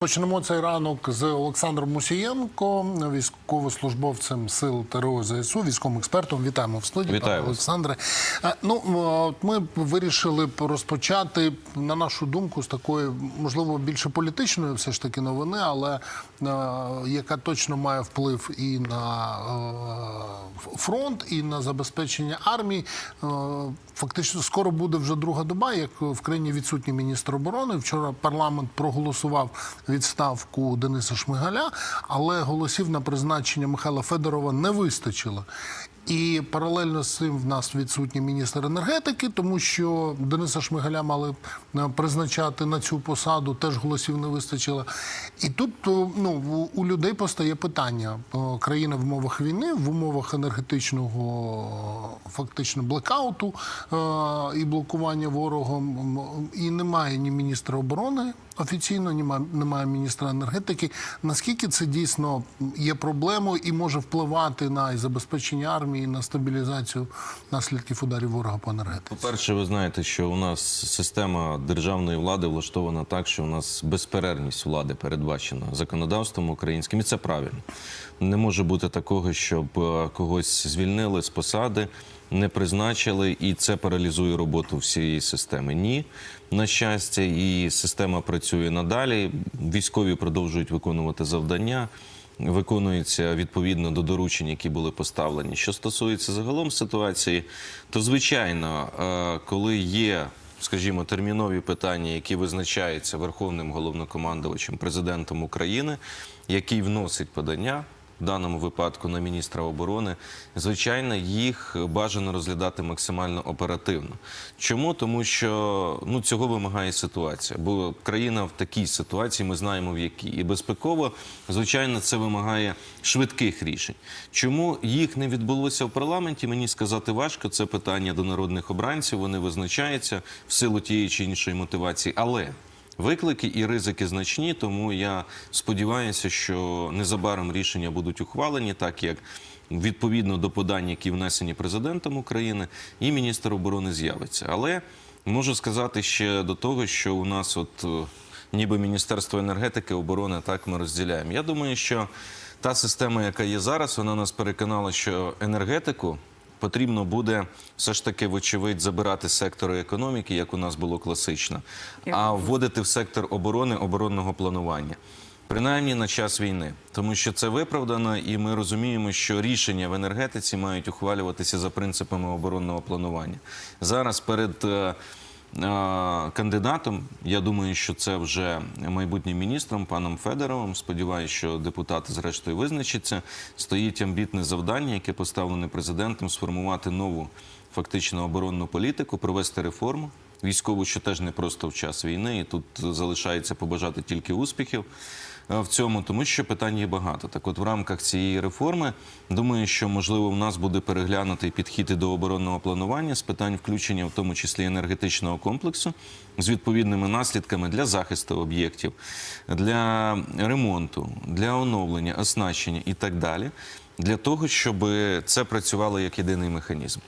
Почнемо цей ранок з Олександром Мусієнко, військовослужбовцем сил ТРО ЗСУ, військовим експертом. Вітаємо в студії, Вітаю пане. Олександре. Е, Ну от ми вирішили розпочати на нашу думку з такої, можливо, більше політичної, все ж таки новини, але е, яка точно має вплив і на е, фронт, і на забезпечення армії. Фактично, скоро буде вже друга доба, як в країні відсутній міністр оборони. Вчора парламент проголосував відставку Дениса Шмигаля, але голосів на призначення Михайла Федорова не вистачило. І паралельно з цим в нас відсутній міністр енергетики, тому що Дениса Шмигаля мали е, призначати на цю посаду, теж голосів не вистачило. І тут е, ну, у- людей постає питання: Е, країна в умовах війни, в умовах енергетичного фактично блекауту і блокування ворогом, і немає ні міністра оборони. Офіційно немає, немає міністра енергетики. Наскільки це дійсно є проблемою і може впливати на забезпечення армії, і на стабілізацію наслідків ударів ворога по енергетиці? По-перше, ви знаєте, що у нас система державної влади влаштована так, що у нас безперервність влади передбачена законодавством українським, і це правильно. Не може бути такого, щоб е, когось звільнили з посади, не призначили, і це паралізує роботу всієї системи. Ні, на щастя, і система працює надалі. Військові продовжують виконувати завдання. Виконується відповідно до доручень, які були поставлені. Що стосується загалом ситуації, то звичайно, е, коли є, скажімо, термінові питання, які визначаються Верховним головнокомандувачем президентом України, який вносить подання. В даному випадку на міністра оборони, звичайно, їх бажано розглядати максимально оперативно. Чому? Тому що ну цього вимагає ситуація. Бо країна в такій ситуації, ми знаємо в якій. І безпеково, звичайно, це вимагає швидких рішень. Чому їх не відбулося в парламенті? Мені сказати важко. Це питання до народних обранців. Вони визначаються в силу тієї чи іншої мотивації. Але Виклики і ризики значні, тому я сподіваюся, що незабаром рішення будуть ухвалені, так як відповідно до подань, які внесені президентом України, і міністр оборони з'явиться. Але можу сказати ще до того, що у нас, от е, ніби Міністерство енергетики, оборони, так ми розділяємо. Я думаю, що та система, яка є зараз, вона нас переконала, що енергетику потрібно буде все ж таки, вочевидь, забирати сектори економіки, як у нас було класично, а вводити в сектор оборони оборонного планування. Принаймні на час війни, тому що це виправдано, і ми розуміємо, що рішення в енергетиці мають ухвалюватися за принципами оборонного планування. Зараз перед е, кандидатом, я думаю, що це вже майбутнім міністром, паном Федоровим. Сподіваюся, що депутати зрештою визначаться. Стоїть амбітне завдання, яке поставлене президентом сформувати нову фактично оборонну політику, провести реформу. Військову, що теж не просто в час війни, і тут залишається побажати тільки успіхів е, в цьому, тому що питань є багато. Так, от в рамках цієї реформи думаю, що можливо в нас буде переглянутий підхід до оборонного планування з питань включення, в тому числі енергетичного комплексу, з відповідними наслідками для захисту об'єктів, для ремонту, для оновлення, оснащення і так далі. Для того щоб це працювало як єдиний механізм,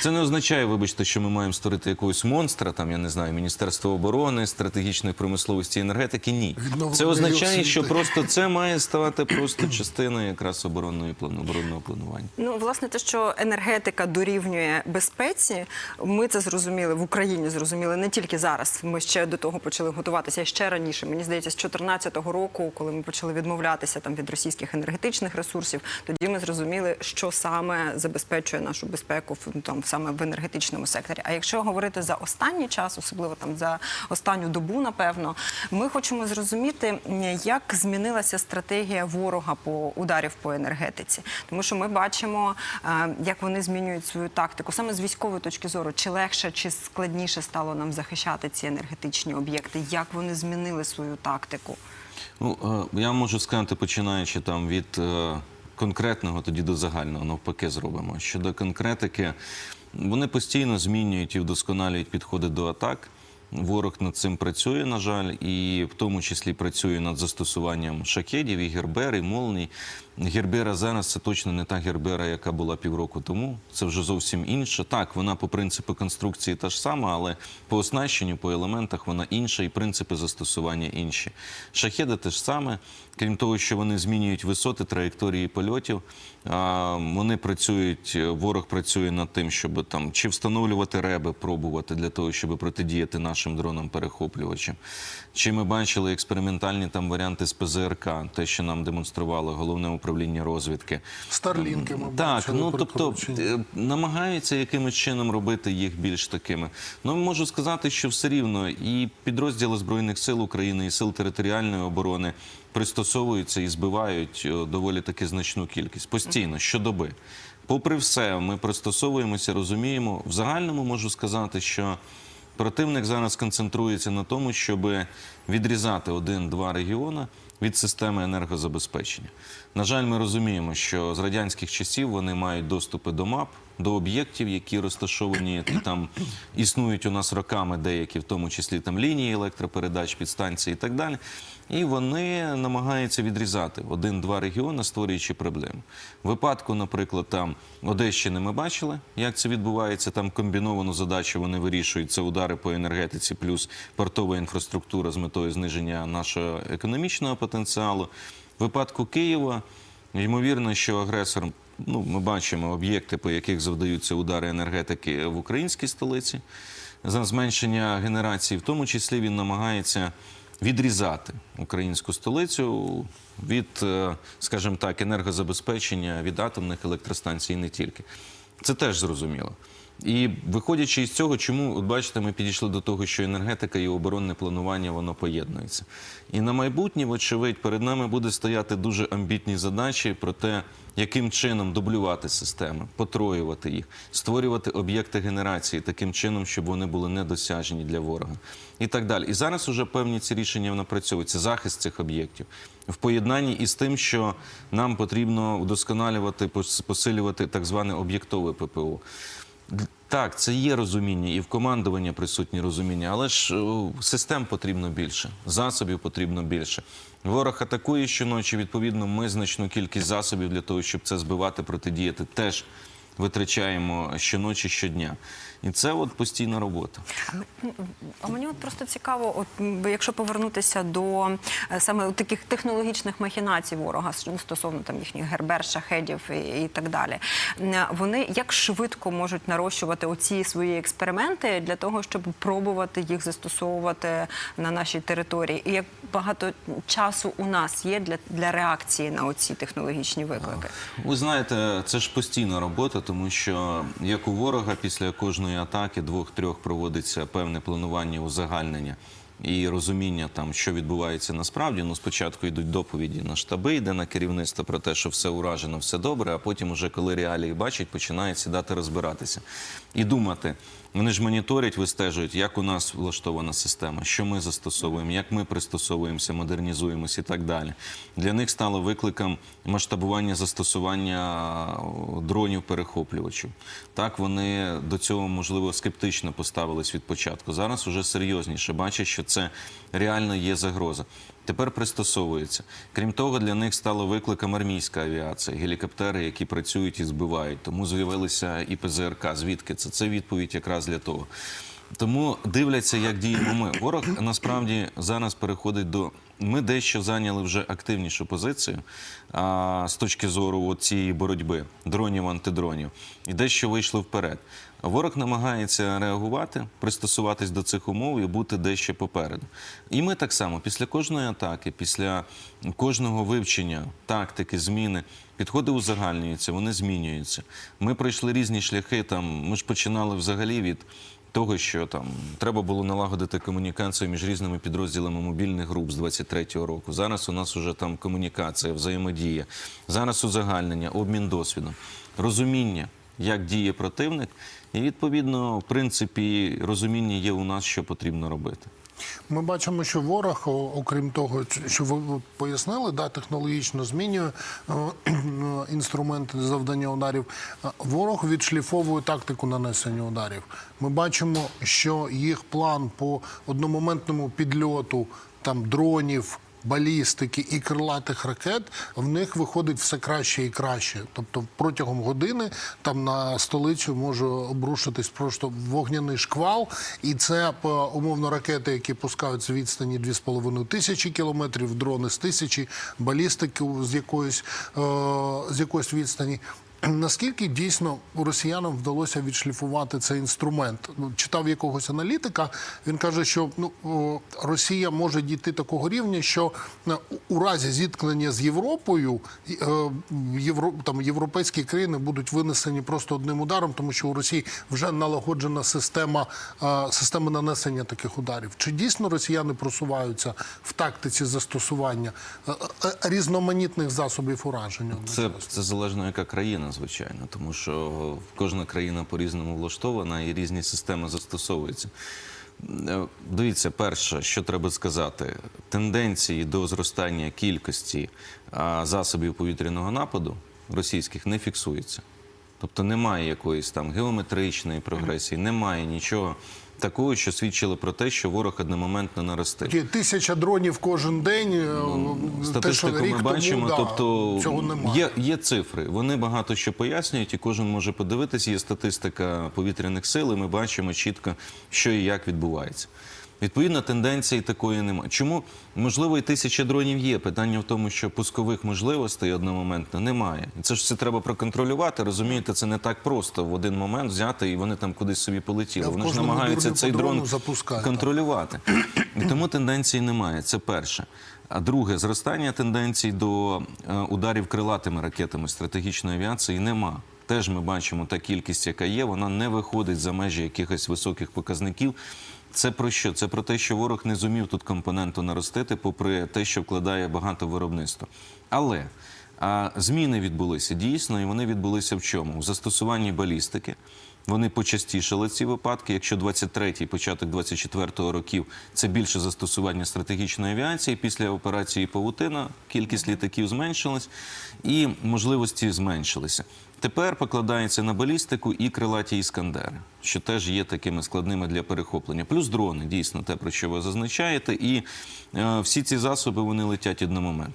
це не означає, вибачте, що ми маємо створити якогось монстра, там я не знаю, Міністерство оборони, стратегічної промисловості і енергетики. Ні, це означає, що просто це має ставати просто частиною якраз оборонної плану оборонного планування. Ну, власне, те, що енергетика дорівнює безпеці, ми це зрозуміли в Україні. Зрозуміли не тільки зараз. Ми ще до того почали готуватися ще раніше. Мені здається, з 2014 року, коли ми почали відмовлятися там від російських енергетичних ресурсів, тоді ми зрозуміли, що саме забезпечує нашу безпеку в- там саме в енергетичному секторі. А якщо говорити за останній час, особливо там за останню добу, напевно, ми хочемо зрозуміти, як змінилася стратегія ворога по ударів по енергетиці, тому що ми бачимо, е, як вони змінюють свою тактику саме з військової точки зору, чи легше, чи складніше стало нам захищати ці енергетичні об'єкти, як вони змінили свою тактику. Ну е, я можу сказати, починаючи там від е, конкретного, тоді до загального, навпаки, зробимо. Щодо конкретики, вони постійно змінюють і вдосконалюють підходи до атак. Ворог над цим працює, на жаль, і в тому числі працює над застосуванням шакедів, і гербер, і молній. Гербера зараз це точно не та гербера, яка була півроку тому. Це вже зовсім інша. Так, вона по принципу конструкції та ж сама, але по оснащенню, по елементах вона інша, і принципи застосування інші. Шахеди те ж саме. Крім того, що вони змінюють висоти, траєкторії польотів. Вони працюють, ворог працює над тим, щоб там чи встановлювати реби, пробувати для того, щоб протидіяти нашим дронам-перехоплювачам. Чи ми бачили експериментальні там варіанти з ПЗРК, те, що нам демонструвало головне управління розвідки. Старлінки ми Так, ну тобто е, намагаються якимось чином робити їх більш такими. Ну можу сказати, що все рівно і підрозділи збройних сил України, і сил територіальної оборони пристосовуються і збивають е, доволі таки значну кількість постійно щодоби. Попри все, ми пристосовуємося, розуміємо. В загальному можу сказати, що противник зараз концентрується на тому, щоб відрізати один-два регіони від системи енергозабезпечення. На жаль, ми розуміємо, що з радянських часів вони мають доступи до мап, до об'єктів, які розташовані які там існують у нас роками деякі, в тому числі там лінії електропередач, підстанції і так далі. І вони намагаються відрізати один-два регіони, створюючи проблему. В випадку, наприклад, там Одещини ми бачили, як це відбувається. Там комбіновану задачу вони вирішують. Це удари по енергетиці, плюс портова інфраструктура з метою зниження нашого економічного потенціалу. В випадку Києва ймовірно, що агресор. Ну, ми бачимо об'єкти, по яких завдаються удари енергетики в українській столиці за зменшення генерації. В тому числі він намагається відрізати українську столицю від, е, скажімо так, енергозабезпечення від атомних електростанцій і не тільки. Це теж зрозуміло. І виходячи із цього, чому от бачите, ми підійшли до того, що енергетика і оборонне планування воно поєднується. І на майбутнє, вочевидь, перед нами буде стояти дуже амбітні задачі про те, яким чином дублювати системи, потроювати їх, створювати об'єкти генерації таким чином, щоб вони були недосяжні для ворога, і так далі. І зараз уже певні ці рішення напрацьовуються. Захист цих об'єктів в поєднанні із тим, що нам потрібно удосконалювати, пос- посилювати так зване об'єктове ППО. Так, це є розуміння, і в командуванні присутні розуміння, але ж е, систем потрібно більше, засобів потрібно більше. Ворог атакує щоночі. Відповідно, ми значну кількість засобів для того, щоб це збивати, протидіяти, теж витрачаємо щоночі, щодня. І це от постійна робота. А мені от просто цікаво, от якщо повернутися до е, саме таких технологічних махінацій ворога стосовно там їхніх гербер, шахедів і, і так далі. Вони як швидко можуть нарощувати оці свої експерименти для того, щоб пробувати їх застосовувати на нашій території, і як багато часу у нас є для, для реакції на оці технологічні виклики? Ви знаєте, це ж постійна робота, тому що як у ворога після кожної атаки двох-трьох проводиться певне планування узагальнення і розуміння там, що відбувається насправді. Ну, спочатку йдуть доповіді на штаби, йде на керівництво про те, що все уражено, все добре. А потім, уже коли реалії бачать, починають сідати розбиратися і думати. Вони ж моніторять, вистежують, як у нас влаштована система, що ми застосовуємо, як ми пристосовуємося, модернізуємося і так далі. Для них стало викликом масштабування застосування о, дронів-перехоплювачів. Так вони до цього можливо скептично поставились від початку. Зараз уже серйозніше бачать, що це реально є загроза. Тепер пристосовується. Крім того, для них стало викликом армійська авіація, гелікоптери, які працюють і збивають. Тому з'явилися і ПЗРК. Звідки це? Це відповідь якраз для того. Тому дивляться, як діємо ми. Ворог насправді зараз переходить до. Ми дещо зайняли вже активнішу позицію а, з точки зору цієї боротьби дронів антидронів, і дещо вийшли вперед. Ворог намагається реагувати, пристосуватись до цих умов і бути дещо попереду. І ми так само після кожної атаки, після кожного вивчення тактики, зміни, підходи узагальнюються, вони змінюються. Ми пройшли різні шляхи. Там ми ж починали взагалі від того, що там треба було налагодити комунікацію між різними підрозділами мобільних груп з 23-го року. Зараз у нас вже там комунікація, взаємодія. Зараз узагальнення, обмін досвідом, розуміння, як діє противник, і відповідно, в принципі, розуміння є у нас, що потрібно робити. Ми бачимо, що ворог, окрім того, що ви пояснили, да, технологічно змінює інструменти завдання ударів. Ворог відшліфовує тактику нанесення ударів. Ми бачимо, що їх план по одномоментному підльоту там дронів. Балістики і крилатих ракет в них виходить все краще і краще. Тобто протягом години там на столицю може обрушитись просто вогняний шквал, і це е, умовно ракети, які пускають з відстані 2,5 тисячі кілометрів, дрони з тисячі, балістики з якоїсь е, з якоїсь відстані. Наскільки дійсно росіянам вдалося відшліфувати цей інструмент? Ну, Читав якогось аналітика. Він каже, що ну Росія може дійти такого рівня, що е, у разі зіткнення з Європою е, євро, там європейські країни будуть винесені просто одним ударом, тому що у Росії вже налагоджена система, е, система нанесення таких ударів. Чи дійсно росіяни просуваються в тактиці застосування різноманітних засобів ураження? Це, це залежно яка країна, звичайно, тому що кожна країна по-різному влаштована і різні системи застосовуються. Е, Дивіться, перше, що треба сказати, тенденції до зростання кількості засобів повітряного нападу російських не фіксуються. Тобто немає якоїсь там геометричної прогресії, немає нічого такого, що свідчили про те, що ворог одномоментно наростив. Такі Тисяча дронів кожен день. е, те, що Статистику рік ми тому, бачимо, да, тобто цього немає. є, є цифри. Вони багато що пояснюють, і кожен може подивитися. Є статистика повітряних сил, і ми бачимо чітко, що і як відбувається. Відповідно, тенденції такої немає. Чому можливо і тисяча дронів є? Питання в тому, що пускових можливостей одномоментно немає. Це ж все треба проконтролювати. Розумієте, це не так просто в один момент взяти і вони там кудись собі полетіли. Вони ж намагаються цей дрон контролювати. І тому тенденцій немає. Це перше. А друге, зростання тенденцій до е, ударів крилатими ракетами стратегічної авіації нема. Теж ми бачимо та кількість, яка є, вона не виходить за межі якихось високих показників. Це про що? Це про те, що ворог не зумів тут компоненту наростити, попри те, що вкладає багато виробництва. Але а, зміни відбулися дійсно, і вони відбулися в чому? У застосуванні балістики. Вони почастішали ці випадки. Якщо 23-й, початок 24-го років це більше застосування стратегічної авіації. Після операції Павутина кількість літаків зменшилась і можливості зменшилися. Тепер покладається на балістику і крилаті іскандери, що теж є такими складними для перехоплення. Плюс дрони, дійсно, те, про що ви зазначаєте, і е, всі ці засоби вони летять одномоментно.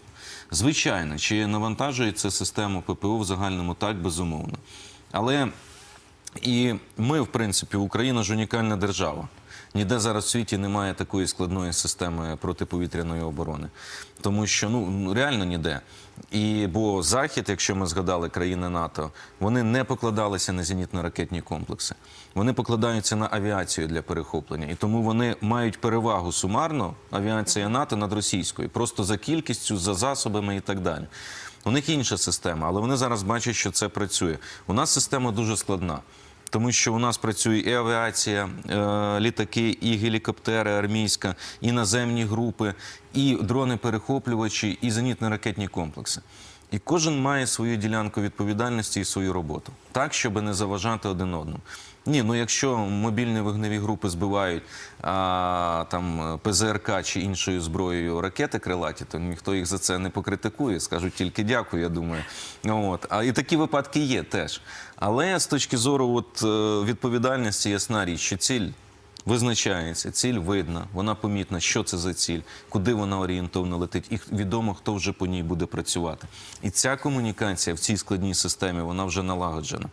Звичайно, чи навантажує це систему ППО в загальному так, безумовно. Але і ми, в принципі, Україна ж унікальна держава. Ніде зараз в світі немає такої складної системи протиповітряної оборони, тому що ну реально ніде. І бо захід, якщо ми згадали країни НАТО, вони не покладалися на зенітно-ракетні комплекси. Вони покладаються на авіацію для перехоплення, і тому вони мають перевагу сумарно авіація НАТО над російською, просто за кількістю, за засобами і так далі. У них інша система, але вони зараз бачать, що це працює. У нас система дуже складна. Тому що у нас працює і авіація, е, літаки, і гелікоптери армійська, і наземні групи, і дрони-перехоплювачі, і зенітно-ракетні комплекси. І кожен має свою ділянку відповідальності і свою роботу, так, щоб не заважати один одному. Ні, ну якщо мобільні вогневі групи збивають а, там ПЗРК чи іншою зброєю ракети крилаті, то ніхто їх за це не покритикує. Скажуть тільки дякую, я думаю. От. А і такі випадки є теж. Але з точки зору от, е, відповідальності, ясна річ, що ціль визначається, ціль видна, вона помітна, що це за ціль, куди вона орієнтовно летить, і відомо, хто вже по ній буде працювати. І ця комунікація в цій складній системі вона вже налагоджена.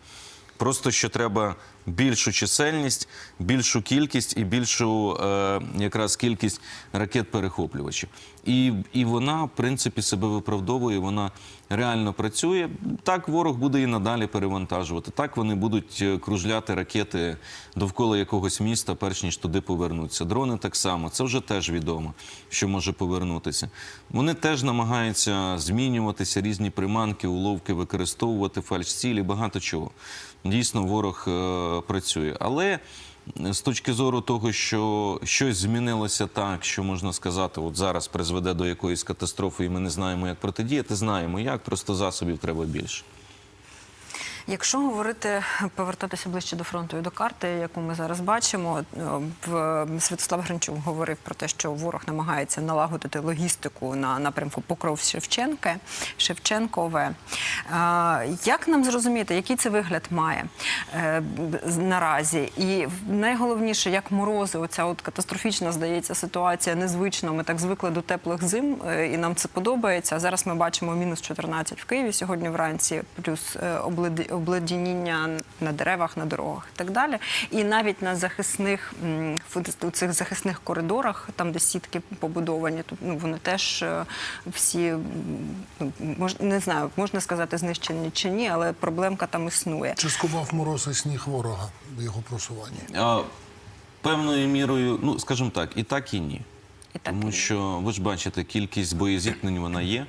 Просто що треба більшу чисельність, більшу кількість і більшу е, якраз кількість ракет-перехоплювачів. І, і вона, в принципі, себе виправдовує, вона реально працює. Так ворог буде і надалі перевантажувати. Так вони будуть е, кружляти ракети довкола якогось міста, перш ніж туди повернуться. Дрони так само, це вже теж відомо, що може повернутися. Вони теж намагаються змінюватися, різні приманки, уловки використовувати, фальш-цілі, багато чого. Дійсно, ворог е, працює. Але з точки зору того, що щось змінилося так, що можна сказати, от зараз призведе до якоїсь катастрофи, і ми не знаємо, як протидіяти. Знаємо як, просто засобів треба більше. Якщо говорити, повертатися ближче до фронту і до карти, яку ми зараз бачимо, в Святослав Гринчук говорив про те, що ворог намагається налагодити логістику на напрямку Покров Шевченке, Шевченкове. Як нам зрозуміти, який це вигляд має е, наразі? І найголовніше, як морози, оця от катастрофічна здається ситуація, незвична. Ми так звикли до теплих зим, е, і нам це подобається. Зараз ми бачимо мінус 14 в Києві сьогодні вранці, плюс е, облед- обледеніння на деревах, на дорогах і так далі. І навіть на захисних у цих захисних коридорах, там де сітки побудовані, тут ну вони теж е, всі ну, мож, не знаю, можна сказати, знищені чи ні, але проблемка там існує. Чи скував мороз і сніг ворога в його просуванні? А, певною мірою, ну скажімо так, і так, і ні. І так, і Тому ні. що ви ж бачите, кількість боєзіткнень вона є,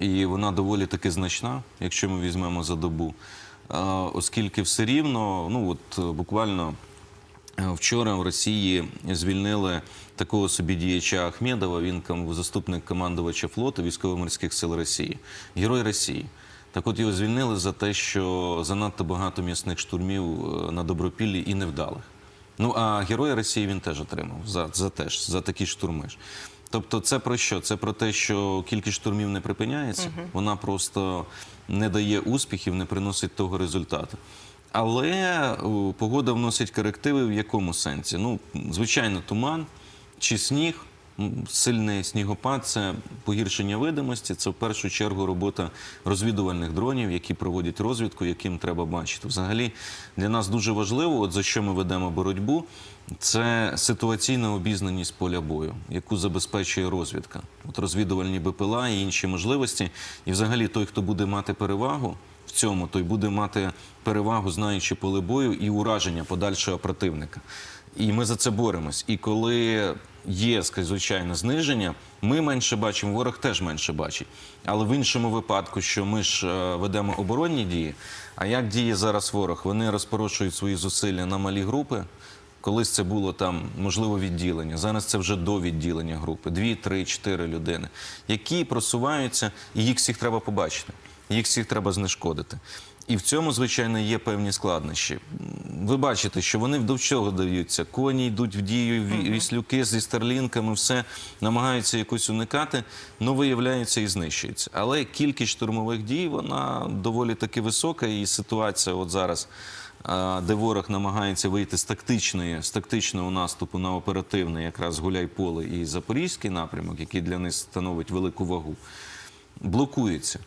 і вона доволі таки значна, якщо ми візьмемо за добу. Оскільки все рівно, ну от е, буквально е, вчора в Росії звільнили такого собі діяча Ахмедова, він заступник командувача флоту військово-морських сил Росії, герой Росії. Так от його звільнили за те, що занадто багато м'ясних штурмів е, на Добропіллі і невдалих. Ну а героя Росії він теж отримав за, за теж за такі штурми. Тобто, це про що? Це про те, що кількість штурмів не припиняється, вона просто не дає успіхів, не приносить того результату. Але погода вносить корективи в якому сенсі? Ну, звичайно, туман чи сніг. Сильний снігопад це погіршення видимості. Це в першу чергу робота розвідувальних дронів, які проводять розвідку, яким треба бачити. Взагалі для нас дуже важливо, от за що ми ведемо боротьбу, це ситуаційна обізнаність поля бою, яку забезпечує розвідка. От розвідувальні БПЛА і інші можливості. І взагалі той, хто буде мати перевагу в цьому, той буде мати перевагу, знаючи поле бою і ураження подальшого противника. І ми за це боремось. І коли є, звичайне зниження, ми менше бачимо, ворог теж менше бачить. Але в іншому випадку, що ми ж е, ведемо оборонні дії, а як діє зараз ворог? Вони розпорошують свої зусилля на малі групи. Колись це було там можливо відділення. Зараз це вже до відділення групи. Дві, три, чотири людини, які просуваються, і їх всіх треба побачити. Їх всіх треба знешкодити. І в цьому, звичайно, є певні складнощі. Ви бачите, що вони до чого даються. Коні йдуть в дію, віслюки зі старлінками, все намагаються якось уникати, але виявляється і знищується. Але кількість штурмових дій вона доволі таки висока, і ситуація от зараз де ворог намагається вийти з тактичної з тактичного наступу на оперативний, якраз Гуляйполе і Запорізький напрямок, який для них становить велику вагу, блокується.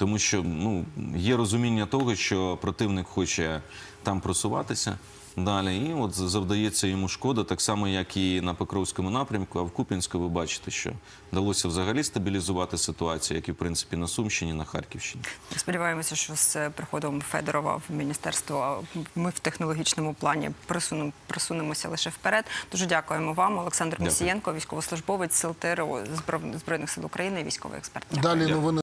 Тому що ну, є розуміння того, що противник хоче там просуватися далі, і от завдається йому шкода, так само, як і на Покровському напрямку, а в Куп'янську ви бачите, що вдалося взагалі стабілізувати ситуацію, як і в принципі на Сумщині, на Харківщині. Сподіваємося, що з приходом Федорова в міністерство ми в технологічному плані присунем- просунемося лише вперед. Дуже дякуємо вам, Олександр Місієнко, військовослужбовець сил ТРО Збройних сил України, військовий експерт. Дякую. Далі новини.